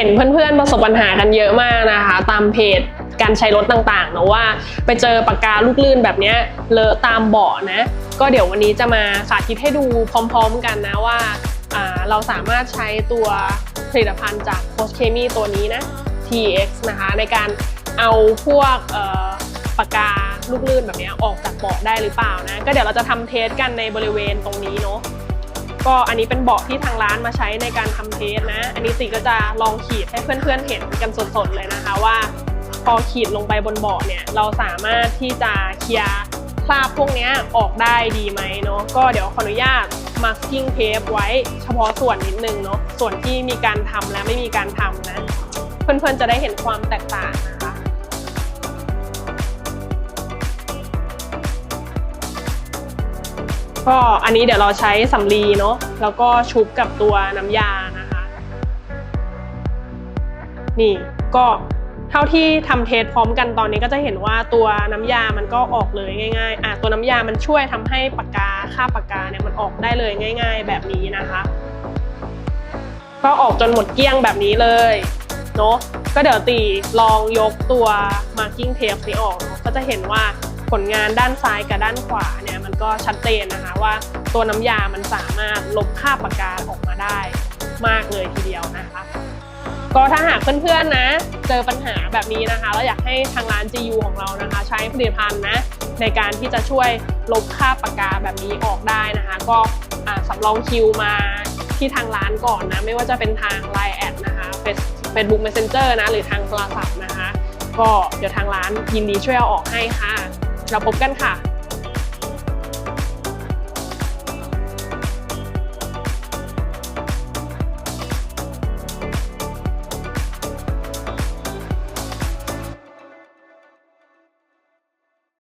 ห็นเพื่อนๆประสบปัญหากันเยอะมากนะคะ ตามเพจการใช้รถต่างๆเนอะว่า ไปเจอปากกาลูกลื่นแบบนี้เลอะตามเบาะนะ ก็เดี๋ยววันนี้จะมาสาธิตให้ดูพร้อมๆกันนะว่าาเราสามารถใช้ตัวผลิตภัณฑ์จากโคชเคมีตัวนี้นะ TX นะคะ ในการเอาพวกปากกาลูกลื่นแบบนี้ออกจากเบาะได้หรือเปล่านะ ก็เดี๋ยวเราจะทำเทสกันในบริเวณตรงนี้เนาะ ก็อันนี้เป็นเบาะที่ทางร้านมาใช้ในการทำเทสนะ อันนี้ติก็จะลองขีดให้เพื่อนๆเห็นกันสดๆเลยนะคะว่า พอขีดลงไปบนเบาะเนี่ยเราสามารถที่จะเคลียร์คราบพวกนี้ออกได้ดีไหมเนาะก็เดี๋ยวขออนุญาต masking tape ไว้เฉพาะส่วนนิดนึงเนาะส่วนที่มีการทำและไม่มีการทำนะ เพื่อนๆจะได้เห็นความแตกต่างนะ ก็อันนี้เดี๋ยวเราใช้สำลีเนาะแล้วก็ชุบกับตัวน้ำยานะคะ นี่ก็เท่าที่ทำเทสพร้อมกันตอนนี้ก็จะเห็นว่าตัวน้ำยามันก็ออกเลยง่าย ๆ อะตัวน้ำยามันช่วยทำให้ปากกาค่าปากกาเนี่ยมันออกได้เลยง่าย ๆ แบบนี้นะคะ ก็ออกจนหมดเกลี้ยงแบบนี้เลยเนาะก็เดี๋ยวตีลองยกตัว marking tape นี้ออกก็จะเห็นว่า ผลงานด้านซ้ายกับด้านขวาเนี่ยมันก็ชัดเจนนะคะว่าตัวน้ำยามันสามารถลบคราบปากกาออกมาได้มากเลยทีเดียวนะคะ ก็ถ้าหากเพื่อนๆนะ เจอปัญหาแบบนี้นะคะแล้วอยากให้ทางร้าน GU ของเรานะคะ ใช้ผลิตภัณฑ์นะในการที่จะช่วยลบคราบปากกาแบบนี้ออกได้นะคะ ก็สำรองคิวมาที่ทางร้านก่อนนะ ไม่ว่าจะเป็นทาง Line แอดนะคะเฟซบุ๊ก Messenger นะ หรือทางโทรศัพท์นะคะ ก็เดี๋ยวทางร้านยินดีช่วยเอาออกให้ค่ะ เราพบกันค่ะ